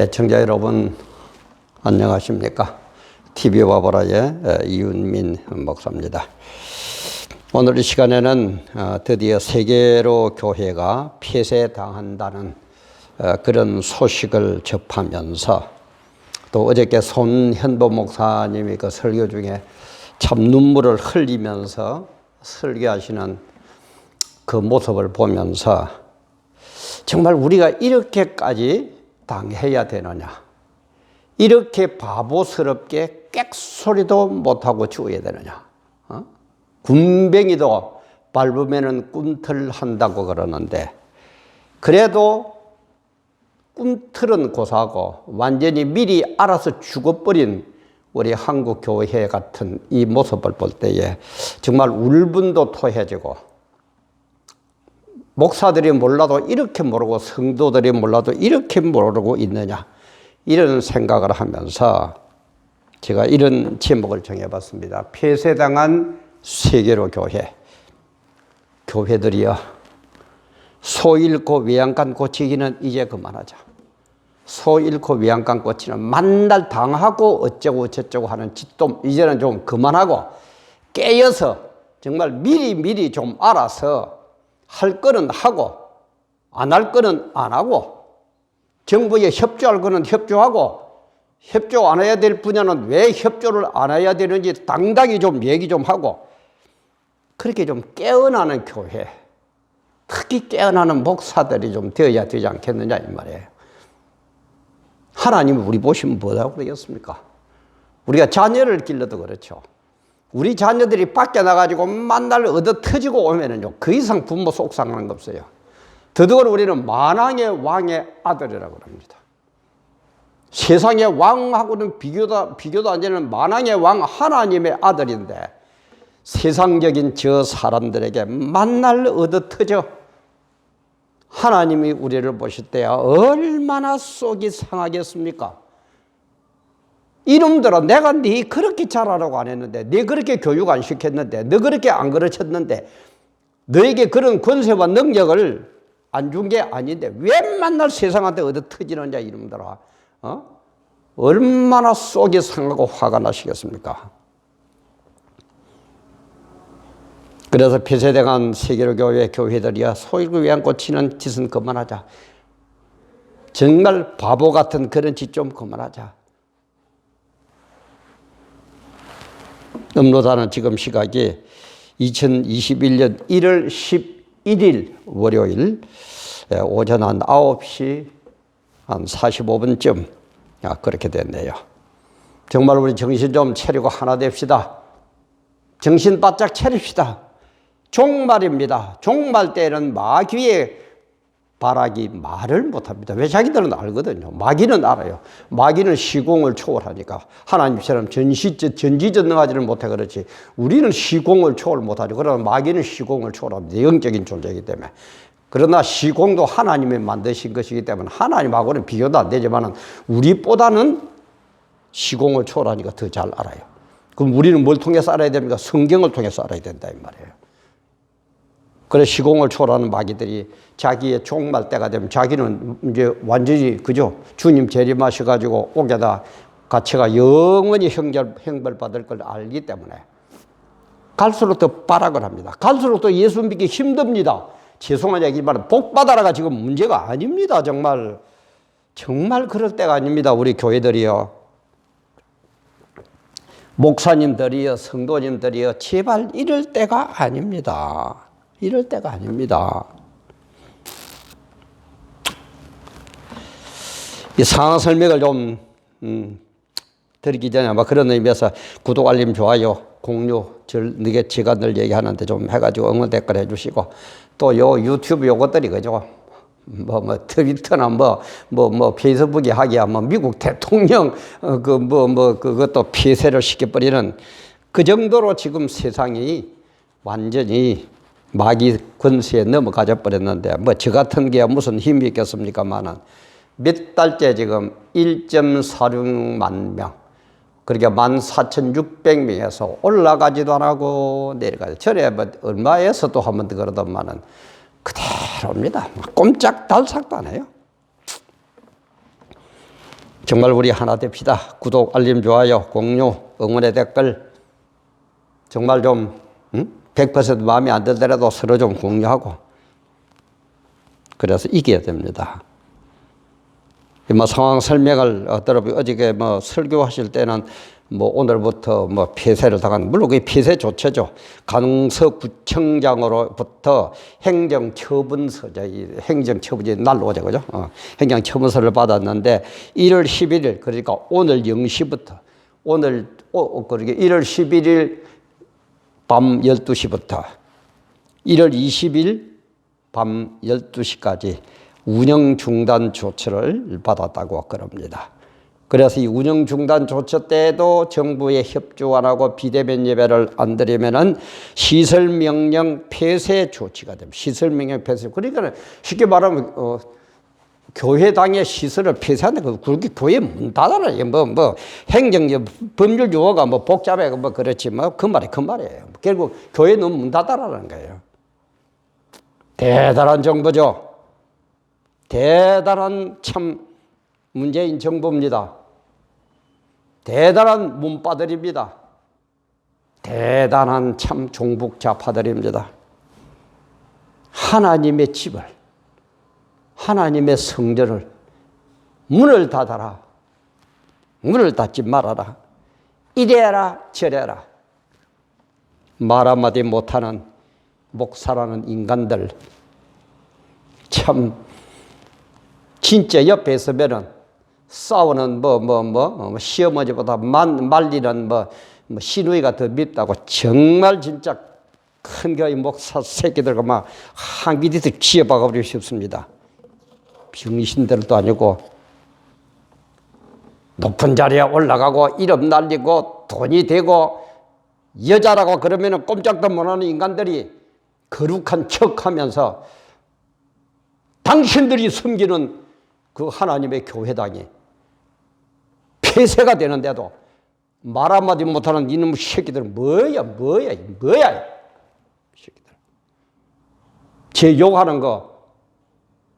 애청자 여러분 안녕하십니까? TV 와보라의 이윤민 목사입니다. 오늘 이 시간에는 어, 드디어 세계로 교회가 폐쇄당한다는 어, 그런 소식을 접하면서 또 어저께 손현보 목사님이 그 설교 중에 참 눈물을 흘리면서 설교하시는 그 모습을 보면서 정말 우리가 이렇게까지 당해야 되느냐? 이렇게 바보스럽게 꽥소리도 못하고 죽어야 되느냐? 어? 군뱅이도 밟으면은 꿈틀 한다고 그러는데 그래도 꿈틀은 고사하고 완전히 미리 알아서 죽어버린 우리 한국 교회 같은 이 모습을 볼 때에 정말 울분도 토해지고 목사들이 몰라도 이렇게 모르고 성도들이 몰라도 이렇게 모르고 있느냐 이런 생각을 하면서 제가 이런 제목을 정해봤습니다. 폐쇄당한 세계로 교회 교회들이여 소 잃고 외양간 고치기는 이제 그만하자. 소 잃고 외양간 고치는 만날 당하고 어쩌고 저쩌고 하는 짓도 이제는 좀 그만하고 깨어서 정말 미리 미리 좀 알아서 할 거는 하고 안 할 거는 안 하고 정부에 협조할 거는 협조하고 협조 안 해야 될 분야는 왜 협조를 안 해야 되는지 당당히 좀 얘기 좀 하고 그렇게 좀 깨어나는 교회 특히 깨어나는 목사들이 좀 되어야 되지 않겠느냐 이 말이에요. 하나님이 우리 보시면 뭐라고 그러겠습니까? 우리가 자녀를 길러도 그렇죠. 우리 자녀들이 밖에 나가지고 만날 얻어 터지고 오면은요, 그 이상 부모 속상하는 거 없어요. 더더욱 우리는 만왕의 왕의 아들이라고 합니다. 세상의 왕하고는 비교도, 비교도 안 되는 만왕의 왕 하나님의 아들인데 세상적인 저 사람들에게 만날 얻어 터져 하나님이 우리를 보실 때야 얼마나 속이 상하겠습니까? 이놈들아 내가 네 그렇게 잘하라고 안 했는데 네 그렇게 교육 안 시켰는데 너 그렇게 안 가르쳤는데 너에게 그런 권세와 능력을 안 준 게 아닌데 왜 만날 세상한테 얻어 터지느냐 이놈들아 어? 얼마나 속이 상하고 화가 나시겠습니까? 그래서 폐쇄당한 세계로 교회 교회들이야 소일구 위안 꽂히는 짓은 그만하자. 정말 바보 같은 그런 짓 좀 그만하자. 음로다는 지금 시각이 2021년 1월 11일 월요일 오전 한 9시 한 45분쯤 아, 그렇게 됐네요. 정말 우리 정신 좀 차리고 하나 됩시다. 정신 바짝 차립시다. 종말입니다. 종말 때는 마귀의 바라기 말을 못합니다. 왜 자기들은 알거든요. 마귀는 알아요. 마귀는 시공을 초월하니까 하나님처럼 전시 전지전능하지는 못해 그렇지. 우리는 시공을 초월 못하죠. 그러나 마귀는 시공을 초월합니다. 영적인 존재이기 때문에. 그러나 시공도 하나님이 만드신 것이기 때문에 하나님하고는 비교도 안 되지만은 우리보다는 시공을 초월하니까 더 잘 알아요. 그럼 우리는 뭘 통해서 알아야 됩니까? 성경을 통해서 알아야 된다 이 말이에요. 그래 시공을 초월하는 마귀들이 자기의 종말 때가 되면 자기는 이제 완전히 그죠 주님 재림하셔 가지고 옥에다 갇혀가 영원히 형절 형벌 받을 걸 알기 때문에 갈수록 더 발악을 합니다. 갈수록 또 예수 믿기 힘듭니다. 죄송한 얘기지만 복 받아라가 지금 문제가 아닙니다. 정말 정말 그럴 때가 아닙니다. 우리 교회들이요. 목사님들이요, 성도님들이요, 제발 이럴 때가 아닙니다. 이럴 때가 아닙니다. 이 상황 설명을 좀 음, 드리기 전에 아마 그런 의미에서 구독, 알림, 좋아요, 공유, 절, 너게 제가 늘 얘기하는데 좀 해가지고 응원 댓글 해주시고 또 요 유튜브 요것들이 그죠. 뭐, 뭐, 트위터나 뭐, 뭐, 뭐, 페이스북이 하기야 뭐, 미국 대통령, 어, 그, 뭐, 뭐, 그것도 폐쇄를 시켜버리는 그 정도로 지금 세상이 완전히 마귀 권세에 넘어가져 버렸는데 뭐 저 같은 게 무슨 힘이 있겠습니까만은 몇 달째 지금 1.46만 명 그러니까 14,600명에서 올라가지도 안 하고 내려가죠. 전에 뭐 얼마에서 또한번더 그러더만은 그대로입니다. 꼼짝 달싹도 안 해요. 정말 우리 하나 됩시다. 구독, 알림, 좋아요, 공유, 응원의 댓글 정말 좀 응? 100% 마음에 안 들더라도 서로 좀 공유하고 그래서 이겨야 됩니다. 뭐 상황 설명을 어떠 어저께 뭐 설교하실 때는 뭐 오늘부터 뭐 폐쇄를 당한 물론 그게 폐쇄 조처죠. 강서구청장으로부터 행정처분서죠. 이 행정처분이 날로오죠, 그죠? 어, 행정처분서를 받았는데 1월 11일 그러니까 오늘 0시부터 오늘 오, 그러게 1월 11일 밤 12시부터 1월 20일 밤 12시까지 운영 중단 조처를 받았다고 그럽니다. 그래서 이 운영 중단 조처 때도 정부의 협조 안 하고 비대면 예배를 안 드리면은 시설 명령 폐쇄 조치가 됩니다. 시설 명령 폐쇄. 그러니까 쉽게 말하면 어, 교회당의 시설을 폐쇄한다. 그 그렇게 교회 문 닫아라. 뭐, 뭐, 행정, 법률 용어가 뭐 복잡해. 뭐 그렇지. 뭐 그 말이 그 말이에요. 결국 교회는 문 닫아라는 거예요. 대단한 정부죠. 대단한 참 문재인 정부입니다. 대단한 문바들입니다. 대단한 참 종북자파들입니다. 하나님의 집을, 하나님의 성전을 문을 닫아라. 문을 닫지 말아라. 이래라 저래라. 말 한마디 못하는 목사라는 인간들 참 진짜 옆에 있으면은 싸우는 뭐 뭐뭐 시어머니보다 만, 말리는 뭐, 뭐 시누이가 더 밉다고 정말 진짜 큰 교회 목사 새끼들과 막 한기디도 지어박아 버리고 싶습니다. 병신들도 아니고 높은 자리에 올라가고 이름 날리고 돈이 되고 여자라고 그러면은 꼼짝도 못하는 인간들이 거룩한 척하면서 당신들이 섬기는 그 하나님의 교회당이 폐쇄가 되는데도 말 한마디 못하는 이놈 새끼들 뭐야 뭐야 뭐야 새끼들. 제 욕하는 거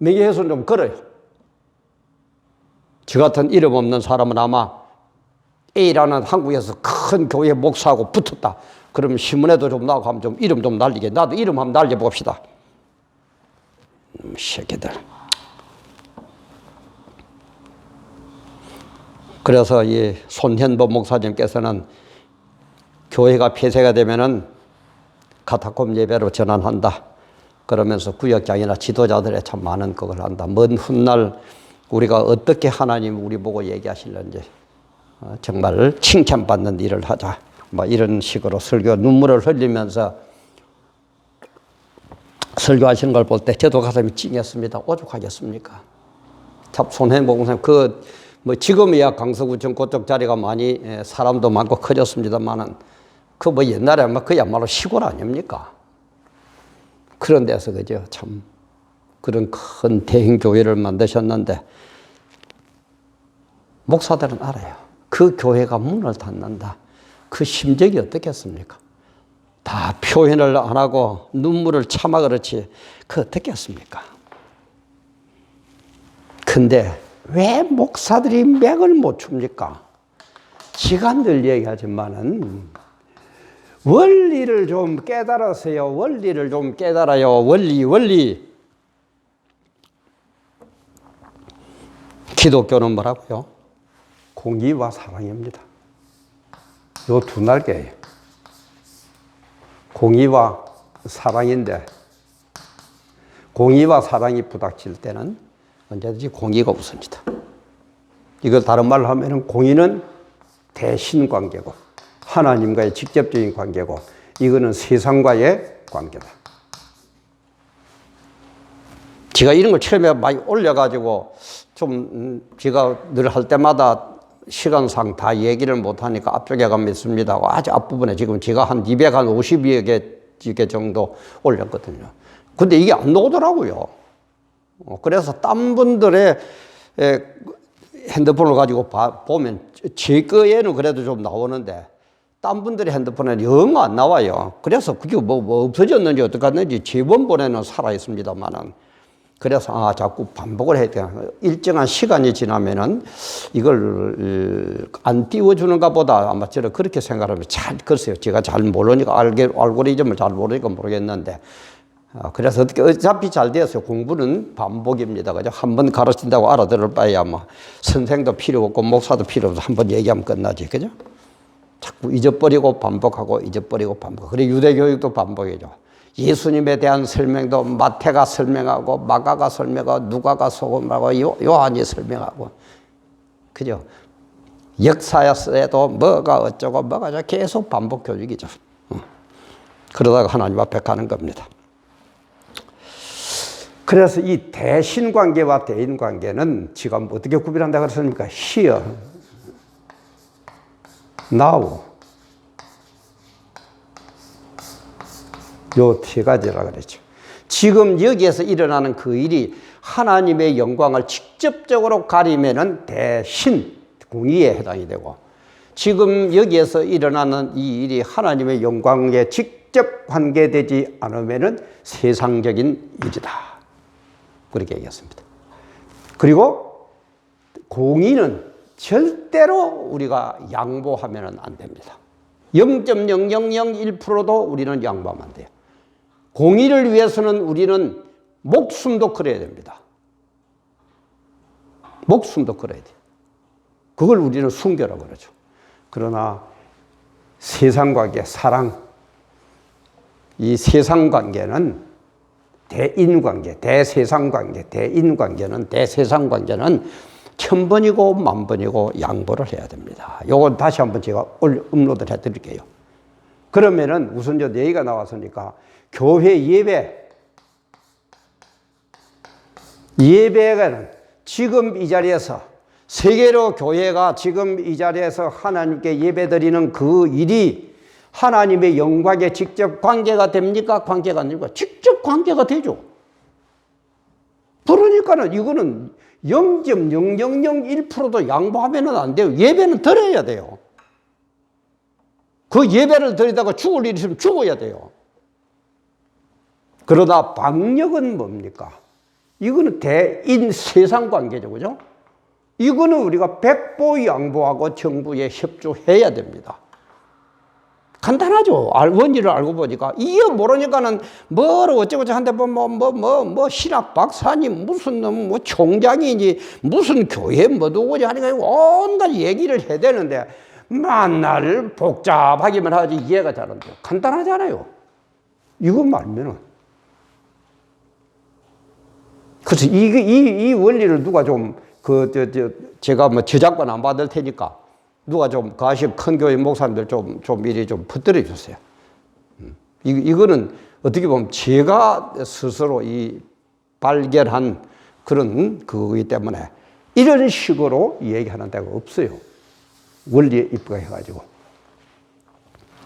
매개해서 좀 걸어요. 저 같은 이름 없는 사람은 아마 A라는 한국에서 큰 교회 목사하고 붙었다. 그러면 신문에도 좀 나오고 하면 좀 이름 좀 날리게. 나도 이름 한번 날려봅시다. 이놈 새끼들. 그래서 이 손현보 목사님께서는 교회가 폐쇄가 되면은 카타콤 예배로 전환한다. 그러면서 구역장이나 지도자들의 참 많은 그걸 한다. 먼 훗날 우리가 어떻게 하나님 우리 보고 얘기하실는지 어, 정말 칭찬받는 일을 하자. 뭐 이런 식으로 설교 눈물을 흘리면서 설교하시는 걸 볼 때 저도 가슴이 찡했습니다. 오죽하겠습니까? 참 손해보 목사님 그뭐 지금이야 강서구청 그쪽 자리가 많이 예, 사람도 많고 커졌습니다만은 그 뭐 옛날에 뭐 그야말로 시골 아닙니까? 그런 데서 그죠 참 그런 큰 대형 교회를 만드셨는데 목사들은 알아요. 그 교회가 문을 닫는다. 그 심정이 어떻겠습니까? 다 표현을 안 하고 눈물을 참아 그렇지 그 어떻겠습니까? 근데 왜 목사들이 맥을 못 춥니까? 시간들 얘기하지만은 원리를 좀 깨달으세요. 원리를 좀 깨달아요. 원리, 원리. 기독교는 뭐라고요? 공의와 사랑입니다. 요 두 날개예요. 공의와 사랑인데 공의와 사랑이 부닥칠 때는 언제든지 공의가 우선이다. 이걸 다른 말로 하면 공의는 대신 관계고 하나님과의 직접적인 관계고 이거는 세상과의 관계다. 제가 이런 걸 처음에 많이 올려가지고 좀 제가 늘 할 때마다 시간상 다 얘기를 못하니까 앞쪽에 가면 있습니다. 아주 앞부분에 지금 제가 한 250여 개 정도 올렸거든요. 근데 이게 안 나오더라고요. 어, 그래서 딴 분들의 핸드폰을 가지고 보면 제 거에는 그래도 좀 나오는데 딴 분들의 핸드폰에는 영 안 나와요. 그래서 그게 뭐, 뭐 없어졌는지 어떡하는지 제 번번에는 살아 있습니다만은. 그래서 아 자꾸 반복을 해야 되나 일정한 시간이 지나면은 이걸 안 띄워주는가 보다. 아마 저는 그렇게 생각하면 잘 글쎄요. 제가 잘 모르니까 알게 알고리즘을 잘 모르니까 모르겠는데. 아, 그래서 어떻게 어차피 잘 되었어요. 공부는 반복입니다. 그죠? 한 번 가르친다고 알아들을 바에야 뭐 선생도 필요 없고 목사도 필요 없어 한 번 얘기하면 끝나지. 그죠 자꾸 잊어버리고 반복하고 잊어버리고 반복 그리고 유대 교육도 반복이죠. 예수님에 대한 설명도 마태가 설명하고 마가가 설명하고 누가가 소금하고 요- 요한이 설명하고 그죠? 역사에도 뭐가 어쩌고 뭐가 어쩌고 계속 반복 교육이죠. 어. 그러다가 하나님 앞에 가는 겁니다. 그래서 이 대신 관계와 대인 관계는 지금 어떻게 구별한다 그랬습니까? here, now. 요 세 가지라 그랬죠. 지금 여기에서 일어나는 그 일이 하나님의 영광을 직접적으로 가리면은 대신 공의에 해당이 되고 지금 여기에서 일어나는 이 일이 하나님의 영광에 직접 관계되지 않으면은 세상적인 일이다. 그렇게 얘기했습니다. 그리고 공의는 절대로 우리가 양보하면 안 됩니다. 0.0001%도 우리는 양보하면 안 돼요. 공의를 위해서는 우리는 목숨도 걸어야 됩니다. 목숨도 걸어야 돼요. 그걸 우리는 순교라고 그러죠. 그러나 세상 관계, 사랑, 이 세상 관계는 대인 관계, 대세상 관계, 대인 관계는 대세상 관계는 천 번이고 만 번이고 양보를 해야 됩니다. 요건 다시 한번 제가 올 업로드 해 드릴게요. 그러면은 우선 저 얘기가 나왔으니까 교회 예배 예배는 지금 이 자리에서 세계로 교회가 지금 이 자리에서 하나님께 예배 드리는 그 일이 하나님의 영광에 직접 관계가 됩니까? 관계가 안 됩니까? 직접 관계가 되죠. 그러니까는 이거는 0.0001%도 양보하면 안 돼요. 예배는 드려야 돼요. 그 예배를 드리다가 죽을 일 있으면 죽어야 돼요. 그러다 방역은 뭡니까? 이거는 대인 세상 관계죠. 그죠? 이거는 우리가 백보 양보하고 정부에 협조해야 됩니다. 간단하죠. 알, 원리를 알고 보니까. 이게 모르니까는 뭐로 어쩌고저쩌고 한데 뭐, 뭐, 뭐, 뭐, 뭐, 신학 박사님, 무슨 놈, 뭐, 총장이니, 무슨 교회 뭐 누구지 하니까 온갖 얘기를 해야 되는데, 만날 복잡하기만 하지 이해가 잘 안 돼요. 간단하잖아요. 이것만 알면은. 그래서 이, 이, 이 원리를 누가 좀, 그, 저, 저, 제가 뭐 저작권 안 받을 테니까 누가 좀 가시 큰 교회 목사님들 좀, 좀 미리 좀 붙들어 주세요. 음. 이, 이거는 어떻게 보면 제가 스스로 이 발견한 그런 그거기 때문에 이런 식으로 얘기하는 데가 없어요. 원리에 입각해가지고.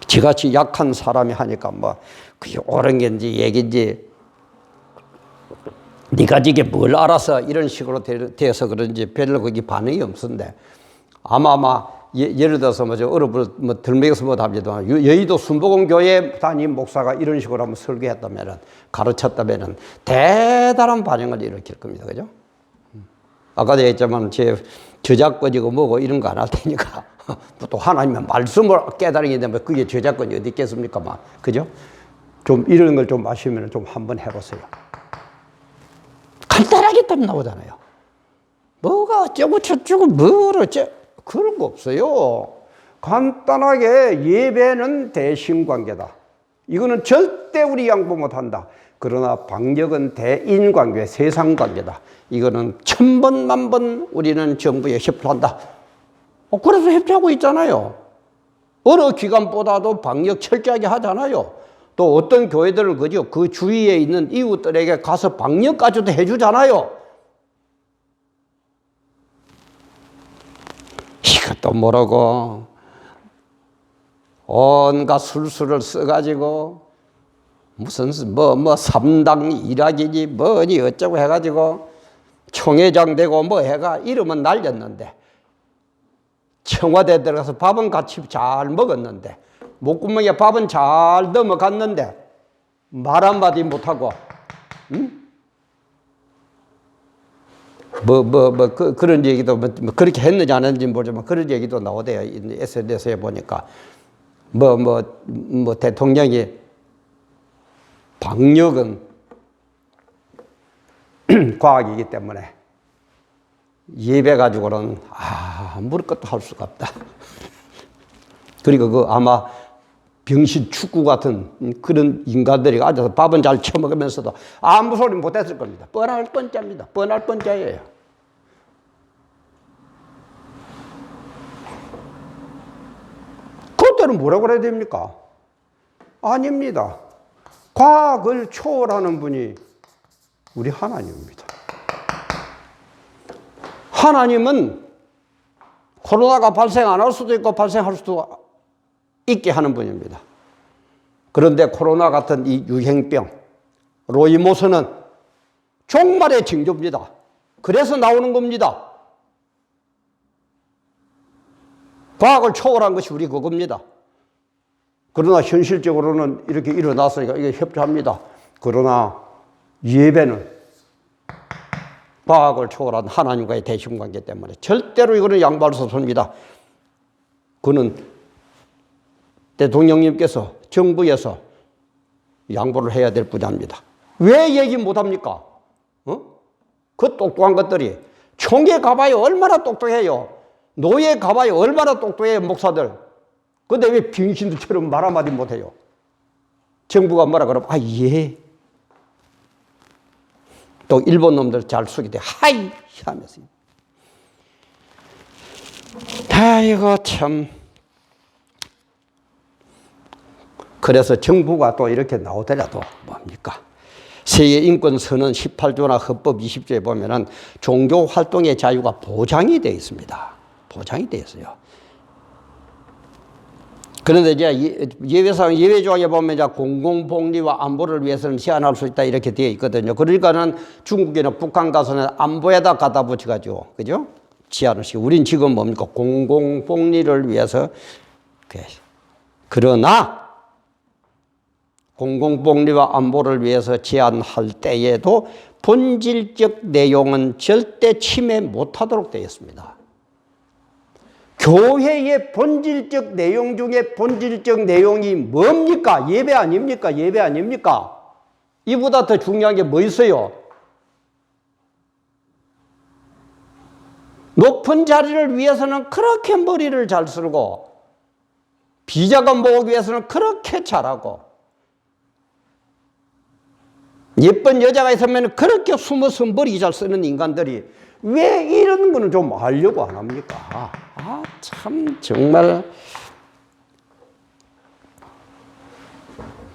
저같이 약한 사람이 하니까 뭐, 그게 옳은 게인지 얘기인지 네가 이게 뭘 알아서 이런 식으로 되어서 그런지 별로 거기 반응이 없었는데 아마 아마 예, 예를 들어서 뭐저 어르부 뭐 들먹여서 뭐 답지도 여의도 순복음 교회 담임 목사가 이런 식으로 한번 설교했다면은 가르쳤다면은 대단한 반응을 일으킬 겁니다, 그죠? 아까도 얘기했지만 제 저작권이고 뭐고 이런 거 안 할 테니까 또 하나님의 말씀을 깨달으게 되면 그게 저작권이 어디 있겠습니까, 막 그죠? 좀 이런 걸 좀 아시면 좀 한번 해보세요. 간단하게 딱 나오잖아요. 뭐가 어쩌고 저쩌고 뭘 어째 그런 거 없어요. 간단하게 예배는 대신 관계다. 이거는 절대 우리 양보 못한다. 그러나 방역은 대인 관계, 세상 관계다. 이거는 천번 만번 우리는 정부에 협조한다. 어, 그래서 협조하고 있잖아요. 어느 기관보다도 방역 철저하게 하잖아요. 또 어떤 교회들을 그죠? 그 주위에 있는 이웃들에게 가서 방역까지도 해주잖아요. 이것도 모르고 온갖 술수를 써가지고 무슨 뭐뭐 삼당 일학이니 뭐니 어쩌고 해가지고 총회장 되고 뭐 해가 이름은 날렸는데 청와대 들어가서 밥은 같이 잘 먹었는데 목구멍에 밥은 잘 넘어갔는데 말 한마디 못하고 응? 뭐, 뭐, 뭐, 그, 그런 얘기도, 뭐, 뭐 그렇게 했는지 안 했는지 모르지만 그런 얘기도 나오대요. 이 SNS에 보니까. 뭐, 뭐, 뭐, 대통령이 방역은 과학이기 때문에 예배 가지고는 아무리 것도 할 수가 없다. 그리고 그 아마 병신 축구 같은 그런 인간들이 앉아서 밥은 잘 처먹으면서도 아무 소리 못 했을 겁니다. 뻔할 뻔자입니다. 뻔할 뻔자예요. 그때는 뭐라고 그래야 됩니까? 아닙니다. 과학을 초월하는 분이 우리 하나님입니다. 하나님은 코로나가 발생 안 할 수도 있고 발생할 수도 있게 하는 분입니다. 그런데 코로나 같은 이 유행병, 로이모스는 종말의 징조입니다. 그래서 나오는 겁니다. 과학을 초월한 것이 우리 그겁니다. 그러나 현실적으로는 이렇게 일어났으니까 이게 협조합니다. 그러나 예배는 과학을 초월한 하나님과의 대신 관계 때문에 절대로 이거는 양보할 수 없습니다. 그는 대통령님께서 정부에서 양보를 해야 될 분야입니다. 왜 얘기 못합니까? 어? 그 똑똑한 것들이 총회 가봐요 얼마나 똑똑해요. 노예 가봐요 얼마나 똑똑해요 목사들. 근데 왜 병신들처럼 말 한마디 못해요? 정부가 뭐라 그러면 아 예. 또 일본 놈들 잘 속이대 하이 하면서. 아이고 참. 그래서 정부가 또 이렇게 나오더라도 뭡니까? 세계 인권 선언 18조나 헌법 20조에 보면은 종교 활동의 자유가 보장이 되어 있습니다. 보장이 되어 있어요. 그런데 이제 예외상 예외 조항에 보면 이제 공공 복리와 안보를 위해서는 제한할 수 있다 이렇게 되어 있거든요. 그러니까는 중국에는 북한 가서는 안보에다 갖다 붙여 가지고 그죠? 제한을 시고 우린 지금 뭡니까 공공 복리를 위해서 그러나 공공복리와 안보를 위해서 제한할 때에도 본질적 내용은 절대 침해 못하도록 되어 있습니다. 교회의 본질적 내용 중에 본질적 내용이 뭡니까? 예배 아닙니까? 예배 아닙니까? 이보다 더 중요한 게 뭐 있어요? 높은 자리를 위해서는 그렇게 머리를 잘 쓰고 비자금 모으기 위해서는 그렇게 잘하고 예쁜 여자가 있으면 그렇게 숨어서 머리 잘 쓰는 인간들이 왜 이런 거는 좀 알려고 안 합니까? 아, 참, 정말.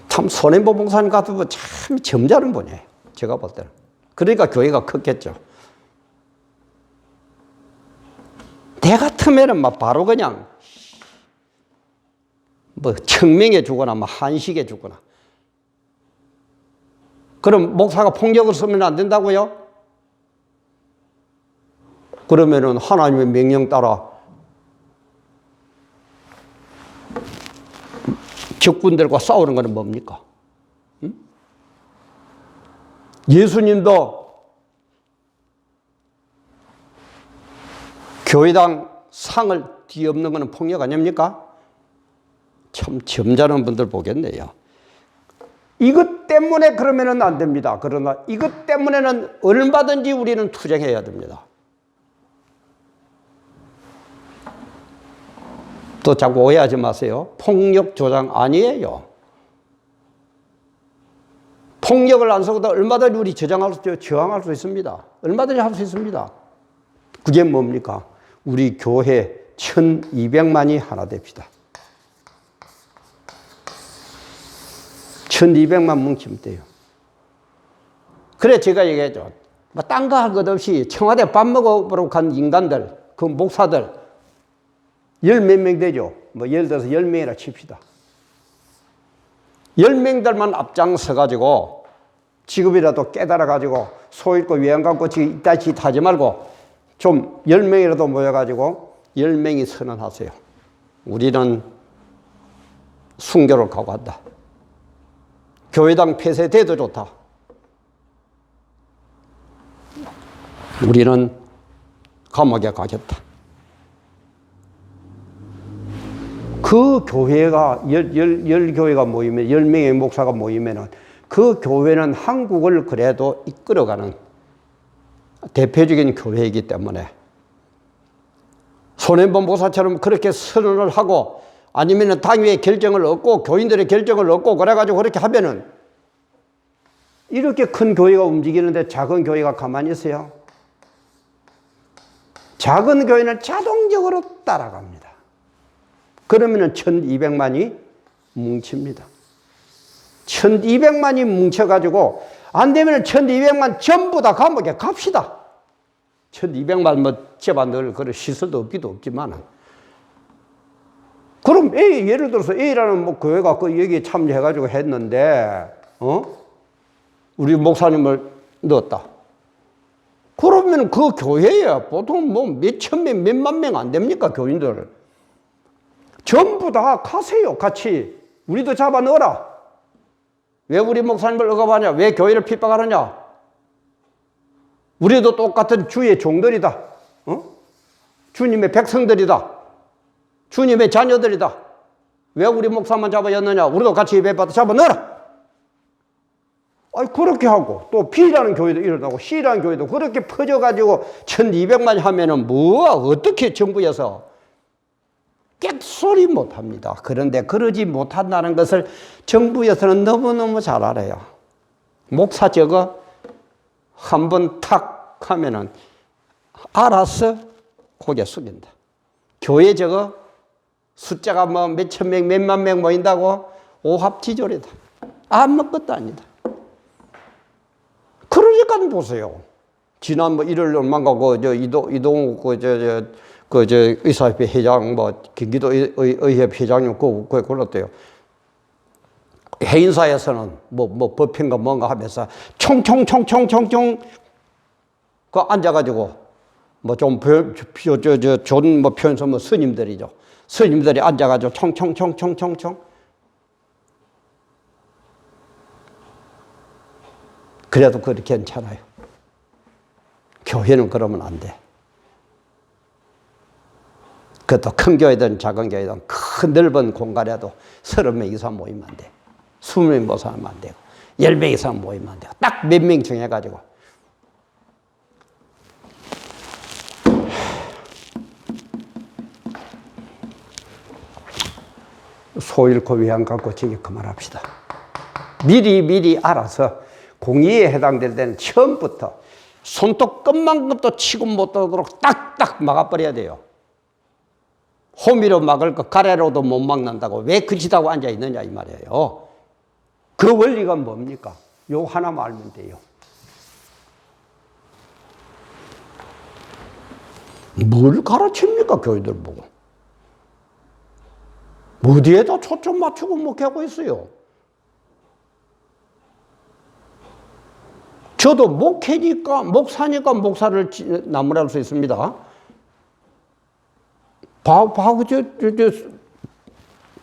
참, 손해보 봉사님 같은 분 참 점잖은 분이에요. 제가 볼 때는. 그러니까 교회가 컸겠죠. 내 같으면은 막 바로 그냥 뭐 청명해 주거나 뭐 한식해 주거나 그럼 목사가 폭력을 쓰면 안 된다고요? 그러면은 하나님의 명령 따라 적군들과 싸우는 것은 뭡니까? 응? 예수님도 교회당 상을 뒤엎는 것은 폭력 아닙니까? 참 점잖은 분들 보겠네요. 이것 때문에 그러면은 안 됩니다. 그러나 이것 때문에는 얼마든지 우리는 투쟁해야 됩니다. 또 자꾸 오해하지 마세요. 폭력 조장 아니에요. 폭력을 안 쓰고도 얼마든지 우리 저장할 수, 저항할 수 있습니다. 얼마든지 할 수 있습니다. 그게 뭡니까? 우리 교회 1200만이 하나 됩시다. 1200만 뭉치면 돼요. 그래 제가 얘기했죠. 뭐 딴거 할 것 없이 청와대 밥 먹어보러 간 인간들, 그 목사들, 열 몇 명 되죠? 뭐 예를 들어서 열 명이라 칩시다. 열 명들만 앞장서 가지고 지금이라도 깨달아 가지고 소 잃고 외양 갖고 지금 이따시 타지 말고 좀 열 명이라도 모여 가지고 열 명이 선언하세요. 우리는 순교를 가고 한다. 교회당 폐쇄돼도 좋다. 우리는 감옥에 가겠다. 그 교회가 열, 열, 열 교회가 모이면 열 명의 목사가 모이면은 그 교회는 한국을 그래도 이끌어가는 대표적인 교회이기 때문에 손해본 목사처럼 그렇게 선언을 하고 아니면은 당위의 결정을 얻고 교인들의 결정을 얻고 그래가지고 그렇게 하면은 이렇게 큰 교회가 움직이는데 작은 교회가 가만히 있어요. 작은 교회는 자동적으로 따라갑니다. 그러면은 1200만이 뭉칩니다. 1200만이 뭉쳐가지고 안 되면 1200만 전부 다 감옥에 갑시다. 1200만 뭐 집안들 그럴 시설도 없기도 없지만 그럼 A 예를 들어서 A라는 뭐 교회가 그 여기에 참여해가지고 했는데 어 우리 목사님을 넣었다. 그러면 그 교회에 보통 뭐 몇천 명, 몇만 명 안 됩니까 교인들? 전부 다 가세요 같이 우리도 잡아 넣어라. 왜 우리 목사님을 억압하냐? 왜 교회를 핍박하느냐? 우리도 똑같은 주의 종들이다. 어? 주님의 백성들이다. 주님의 자녀들이다. 왜 우리 목사만 잡아였느냐? 우리도 같이 예배 받아 잡아 넣어라. 아니, 그렇게 하고, 또 B라는 교회도 일어나고, C라는 교회도 그렇게 퍼져가지고, 1200만 하면은 뭐, 어떻게 정부에서 깨소리 못 합니다. 그런데 그러지 못한다는 것을 정부에서는 너무너무 잘 알아요. 목사 저거 한 번 탁 하면은 알아서 고개 숙인다. 교회 저거 숫자가 뭐 몇천 명, 몇만 명 모인다고 오합지졸이다. 아무것도 아니다. 그러니까 보세요. 지난 뭐 일요일 얼마가 그저 이동 이동 그저 그저 의사협회 회장 뭐 경기도 의, 의, 의협 회장님 그 그거 그랬대요. 해인사에서는 뭐 뭐 법인가 뭔가 하면서 총총총총총총 그 앉아가지고 뭐 좀 저저저존뭐 편서 뭐 스님들이죠. 스님들이 앉아가지고 총총총총총총 그래도 그렇게 괜찮아요. 교회는 그러면 안 돼. 그것도 큰 교회든 작은 교회든 큰 넓은 공간에도 서른 명 이상 모이면 안 돼. 스무 명 모이면 안 되고, 열 명 이상 모이면 안 되고, 딱 몇 명 정해가지고. 소 잃고 위안 갖고 저기 그만합시다. 미리 미리 알아서 공의에 해당될 때는 처음부터 손톱 끝만큼도 치고 못하도록 딱딱 막아버려야 돼요. 호미로 막을 거 가래로도 못 막는다고 왜 그치다고 앉아 있느냐 이 말이에요. 그 원리가 뭡니까? 요 하나만 알면 돼요. 뭘 가르칩니까 교회들 보고? 어디에다 초점 맞추고 목회하고 있어요? 저도 목회니까, 목사니까 목사를 나무랄 수 있습니다. 바, 바, 저, 저, 저,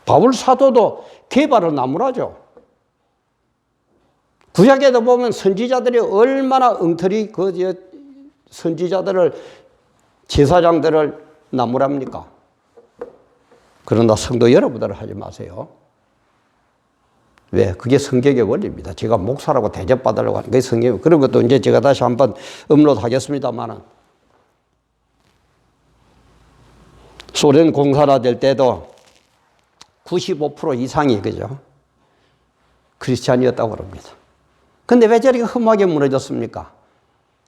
바울 사도도 개발을 나무라죠. 구약에도 보면 선지자들이 얼마나 엉터리 그 저, 선지자들을 제사장들을 나무랍니까? 그러나 성도 여러분들 하지 마세요. 왜? 그게 성격의 원리입니다. 제가 목사라고 대접받으려고 하는 게 성격. 그런 것도 이제 제가 다시 한번 업로드 하겠습니다만은. 소련 공산화 될 때도 95% 이상이 그죠? 크리스찬이었다고 그럽니다. 근데 왜 저렇게 흠하게 무너졌습니까?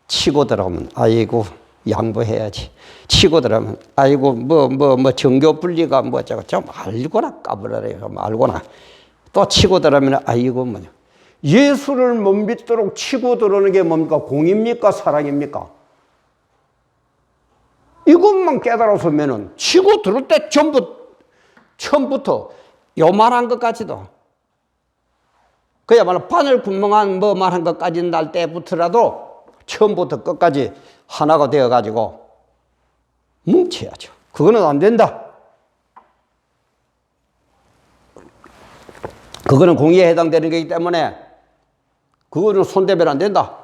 치고 들어가면, 아이고, 양보해야지. 치고 들어가면, 아이고, 뭐, 뭐, 뭐, 정교 분리가 뭐, 저거, 좀 알거나 까불어래요. 좀 알거나. 또 치고 들어가면, 아이고, 뭐냐. 예수를 못 믿도록 치고 들어오는 게 뭡니까? 공입니까? 사랑입니까? 이것만 깨달았으면은 치고 들을 때 전부 처음부터 요만한 것까지도 그야말로 바늘 구멍한 뭐만한 것까지 날 때부터라도 처음부터 끝까지 하나가 되어 가지고 뭉쳐야죠. 그거는 안 된다. 그거는 공의에 해당되는 거기 때문에 그거는 손대면 안 된다.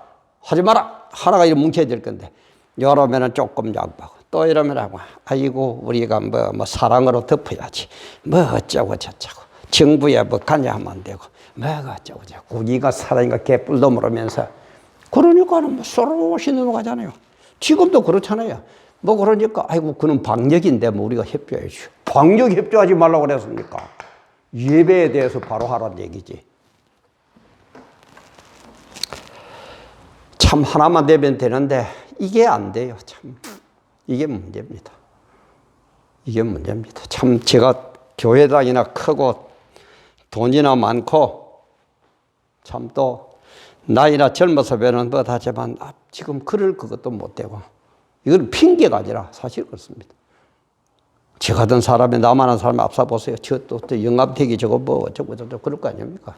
하지 마라. 하나가 이렇게 뭉쳐야 될 건데 이러면은 조금 양보하고 또 이러면 하고 아이고 우리가 뭐, 뭐 사랑으로 덮어야지 뭐 어쩌고 저쩌고 정부에 뭐 관여하면 안 되고 뭐 어쩌고 저쩌고 우리가 사랑이가 개뿔도 모르면서 그러니까는 뭐 쏘로시 넘어가잖아요 지금도 그렇잖아요 뭐 그러니까 아이고 그는 방역인데 뭐 우리가 협조해야지 방역 협조하지 말라고 그랬습니까 예배에 대해서 바로 하라는 얘기지 참 하나만 되면 되는데 이게 안 돼요. 참 이게 문제입니다. 이게 문제입니다. 참 제가 교회당이나 크고 돈이나 많고 참또 나이나 젊어서 배는 뭐 하지만 아, 지금 그럴 그것도 못 되고 이건 핑계가 아니라 사실 그렇습니다. 저 같은 사람이 나만한 사람이 앞서 보세요. 저또 영감택이 저거 뭐 어쩌고 저쩌고 그럴 거 아닙니까?